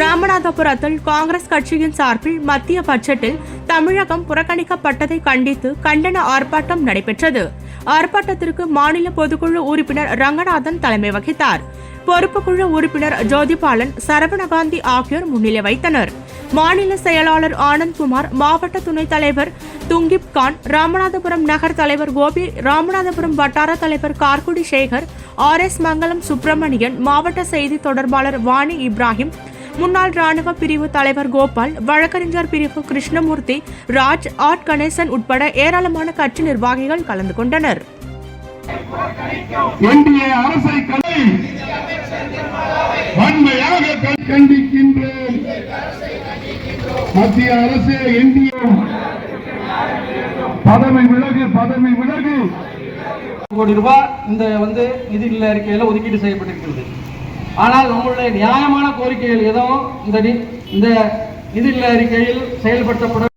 ராமநாதபுரத்தில் காங்கிரஸ் கட்சியின் சார்பில் மத்திய பட்ஜெட்டில் தமிழகம் புறக்கணிக்கப்பட்டதை கண்டித்து கண்டன ஆர்ப்பாட்டம் நடைபெற்றது. ஆர்ப்பாட்டத்திற்கு மாநில பொதுக்குழு உறுப்பினர் ரங்கநாதன் தலைமை வகித்தார். பொறுப்புக்குழு உறுப்பினர் ஜோதிபாலன் சரவணகாந்தி ஆகியோர் முன்னிலை வைத்தனர். மாநில செயலாளர் ஆனந்த்குமார் மாவட்ட துணைத் தலைவர் துங்கிப் கான் ராமநாதபுரம் நகர் தலைவர் கோபி ராமநாதபுரம் வட்டார தலைவர் கார்குடி சேகர் ஆர் எஸ் மங்கலம் சுப்பிரமணியன் மாவட்ட செய்தி தொடர்பாளர் வாணி இப்ராஹிம் முன்னாள் ராணுவ பிரிவு தலைவர் கோபால் வழக்கறிஞர் பிரிவு கிருஷ்ணமூர்த்தி ராஜ் ஆர். கணேசன் உட்பட ஏராளமான கட்சி நிர்வாகிகள் கலந்து கொண்டனர். வன்மையாக கண்டிக்கின்றோம் மத்திய அரசு என்டிஏ பதவி விலகு பதவி விலகு. கோடி ரூபாய் இந்த வந்து நிதி அறிக்கையில் ஒதுக்கீடு செய்யப்பட்டிருக்கிறது. ஆனால் நம்மளுடைய நியாயமான கோரிக்கைகள் எதுவும் இந்த இந்த நிதி அறிக்கையில் செயல்படுத்தப்பட